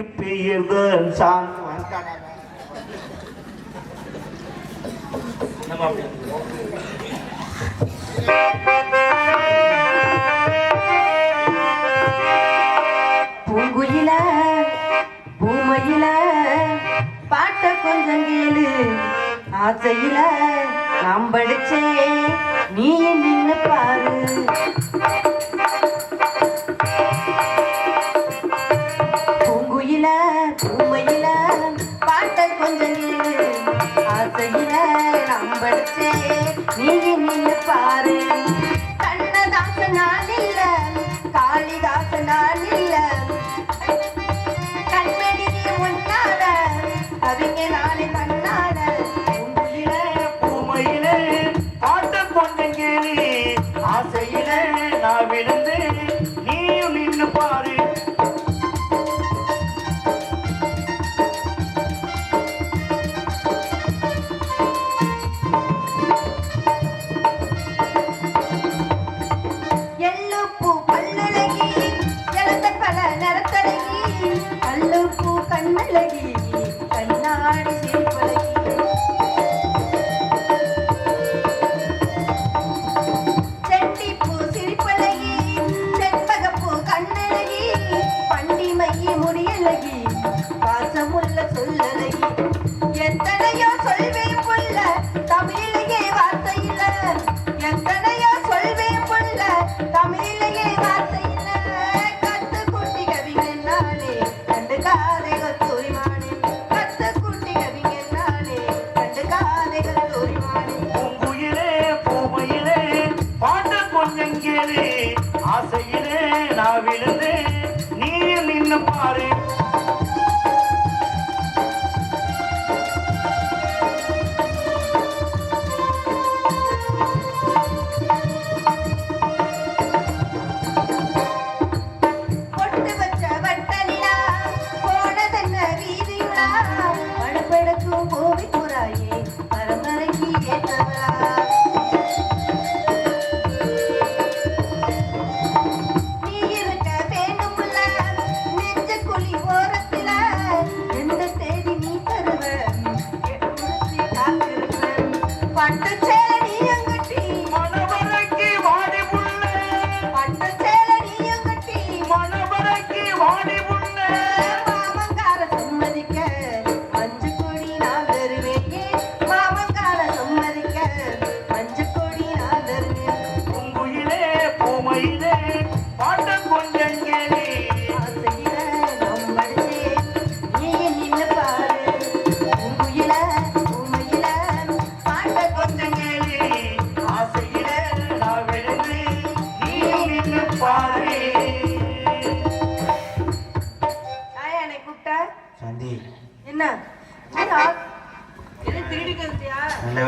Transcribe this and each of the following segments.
பூமிக்கு பெயர்தான் சான். நம்ம பூங்குயில பூமையில பாட்ட கொஞ்சம் கேளு. ஆசையில நாம் படிச்சே நீ நின்னு பாரு.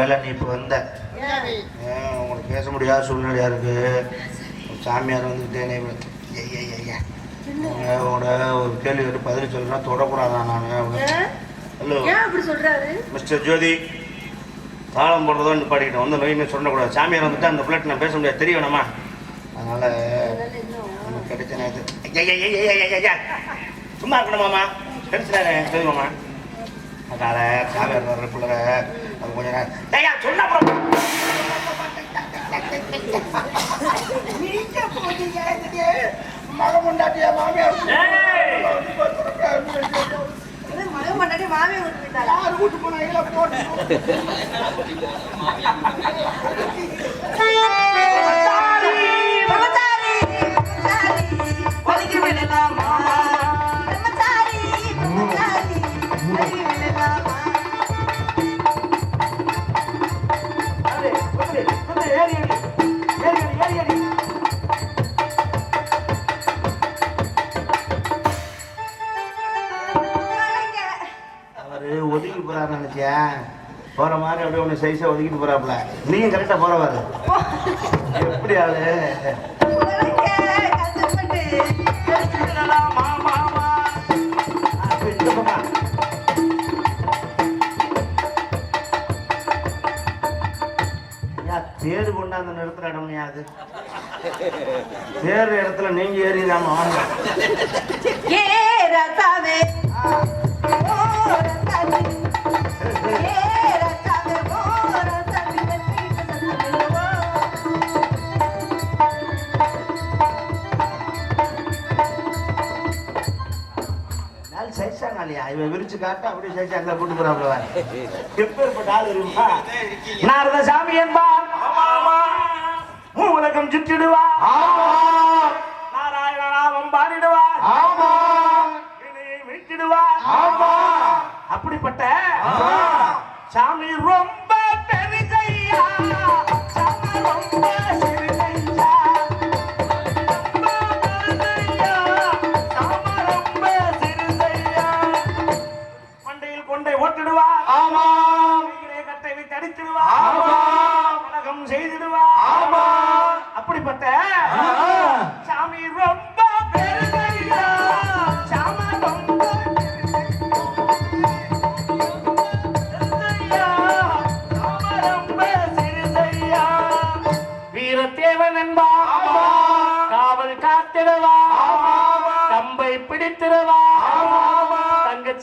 வேலை நீ இப்போ வந்த? உங்களுக்கு பேச முடியாத சூழ்நிலையா இருக்கு? சாமியார் வந்துக்கிட்டே உங்களோட ஒரு கேள்வி கேட்டு பதில் சொல்கிறேன் தொடக்கூடாதான் நான்? ஹலோ. மிஸ்டர் ஜோதி தாளம் போடுறதோ நிப்பாட்டிக்கிட்டோம் வந்து நோயின்னு சொல்லக்கூடாது. சாமியார் வந்துட்டு அந்த பிள்ளைட்டு நான் பேச முடியாது. தெரிய வேணாமா? அதனால் கிடைச்ச நேரத்து ஐயா, ஐயா, ஐயா, ஐயா, ஐயா. சும்மா இருக்கணுமாமா தெரிஞ்சுனாரு தெரியுமாமா அதனால சாமியார் வர்ற பிள்ளை அது கொஞ்ச நேரம். ஐயா சொன்ன கொண்டாட்டியா மாமியார் என்ன மகன் பண்ணாடி மாமி விட்டு போயிட்டாளா? யார் கூட்டு போனாங்களா போட்டு. நினைச்சியா போற மாதிரி அப்படியே ஒன்று சைஸா ஒதுக்கிட்டு போறாப்புல. நீயும் கரெக்டா போறவாரு எப்படி ஆளு? தேர் கொண்டாந்து நிறுத்துற இடம்யா அது? தேர் இடத்துல நீங்க ஏறிடாம வாங்க ஏ ரசாவே இவன் விரிச்சு காட்ட அப்படியே சேர்த்து அங்க போட்டு போறாப்ல எப்பேற்பட்ட ஆள் இருக்குமா நாரத உலகம் சுற்றிடுவா அப்படிப்பட்ட சாமி ரொம்ப பெருகையா சாமி ரொம்ப சிறுகையா மண்டையில் கொண்டை ஓட்டிடுவா ஆமா. கட்டை வைத்து அடித்திடுவா ஆமா. உலகம் செய்திடுவா ஆமா. அப்படிப்பட்ட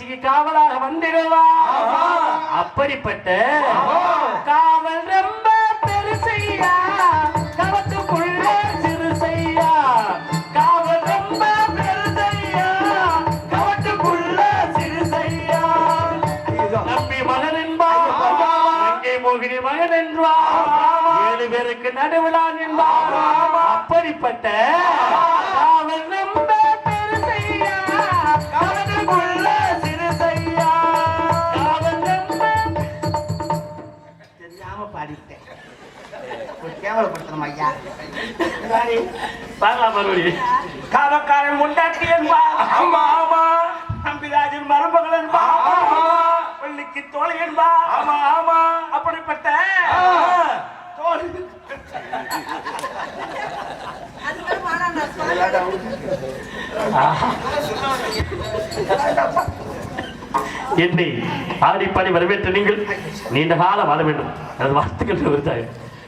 ஆளுங்கட்சிக்கு காவலாக வந்திருவான் அப்படிப்பட்ட கேவலப்படுத்தணும் ஐயா பார்க்கலாம் மறுபடி. காவக்காரன் முண்டாட்டி என்பா. ஆமா ஆமா. நம்பிராஜன் மருமகள் என்பா. பள்ளிக்கு தோழி என்பா. ஆமா ஆமா. அப்படிப்பட்ட தோழி. என்னை ஆடிப்பாடி வரவேற்ற நீங்கள் நீண்ட காலம் வாழ வேண்டும். எனது வாழ்த்துக்கள் விருதாயிரம்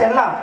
செல்லாம்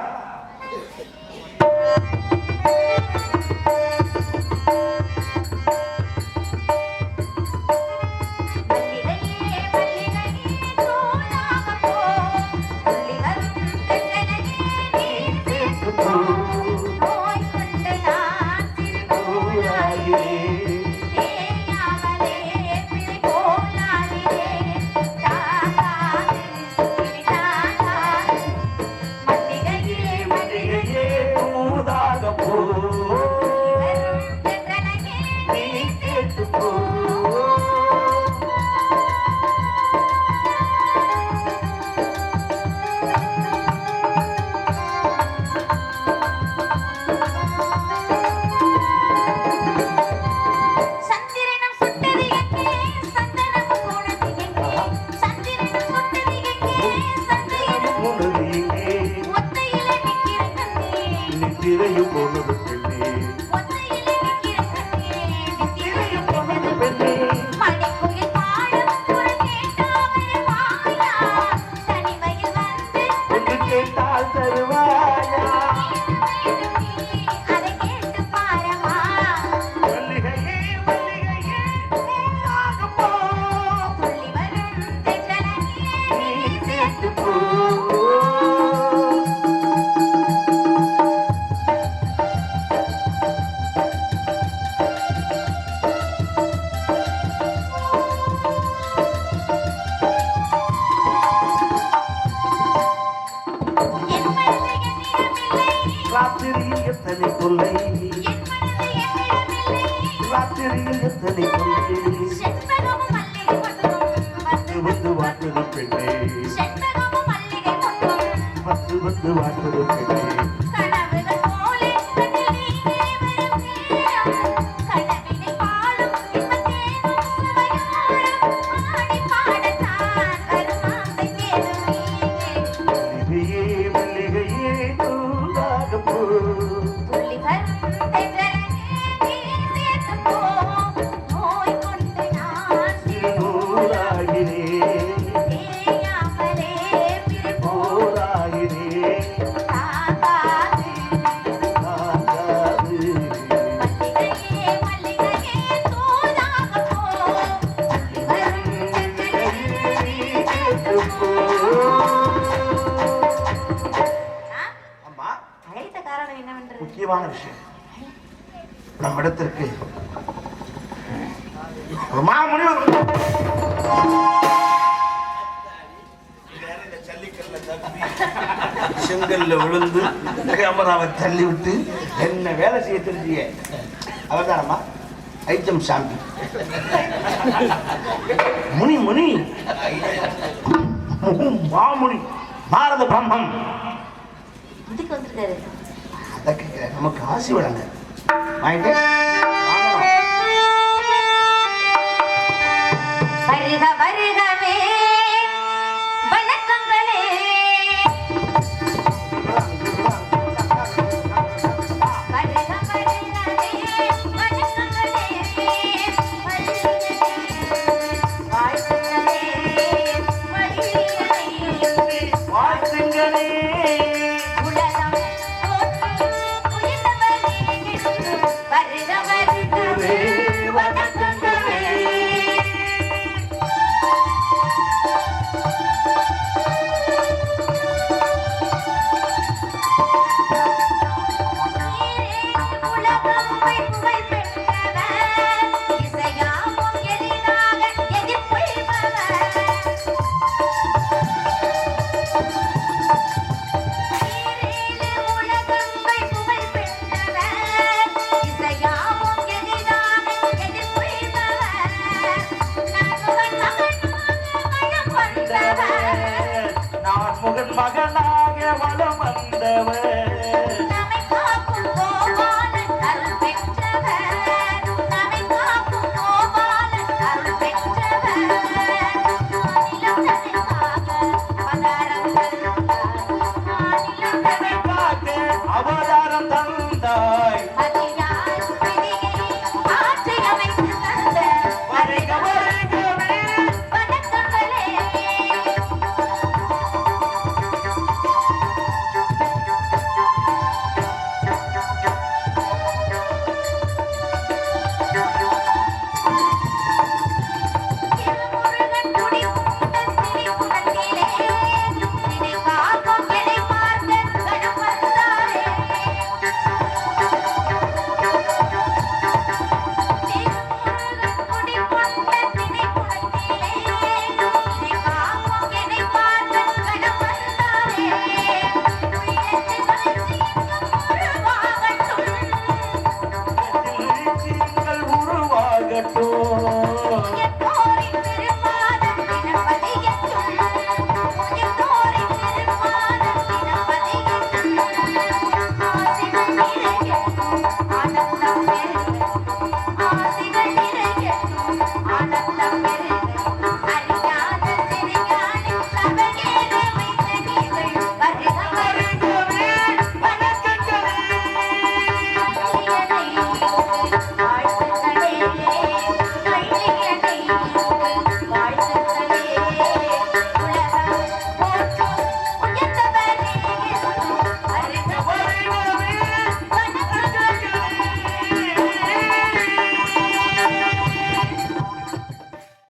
തിരയുമൊന്നും வந்து வாழ்ந்ததும் பெண்ணே. வந்து வந்து வாழ்ந்ததும் நம்மிடத்திற்கு மாமுனிவர் செங்கல்ல விழுந்து கேமராவை தள்ளி விட்டு என்ன வேலை செய்ய தெரிஞ்சிய அவதாரமா ஐட்டம் சாமி. முனி முனி. மாமுனி. பாரத பிரம்மம். நமக்கு ஆசி வழங்க. माहिती आहे? सांगा